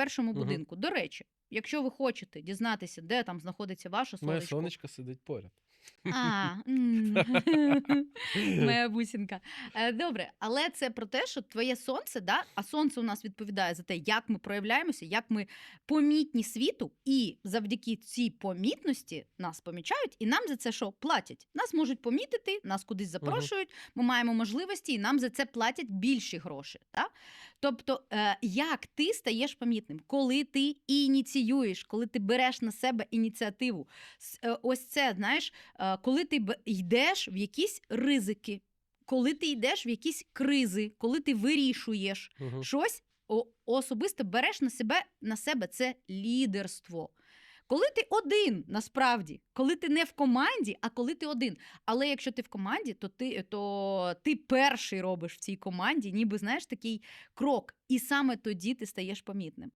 першому Мгм. будинку. До речі, якщо ви хочете дізнатися, де там знаходиться ваше Моє сонечко, сонечко сидить поряд. а, моя бусінка. Е, Добре, але це про те, що твоє сонце, да? а сонце у нас відповідає за те, як ми проявляємося, як ми помітні світу, і завдяки цій помітності нас помічають, і нам за це що платять. Нас можуть помітити, нас кудись запрошують, ми маємо можливості, і нам за це платять більші гроші. Да? Тобто, е, як ти стаєш помітним, коли ти ініціюєш, коли ти береш на себе ініціативу. Е, Ось це, знаєш, е, коли ти йдеш в якісь ризики, коли ти йдеш в якісь кризи, коли ти вирішуєш угу. щось особисто береш на себе на себе це лідерство. Коли ти один, насправді, коли ти не в команді, а коли ти один. Але якщо ти в команді, то ти, то ти перший робиш в цій команді, ніби знаєш такий крок. І саме тоді ти стаєш помітним.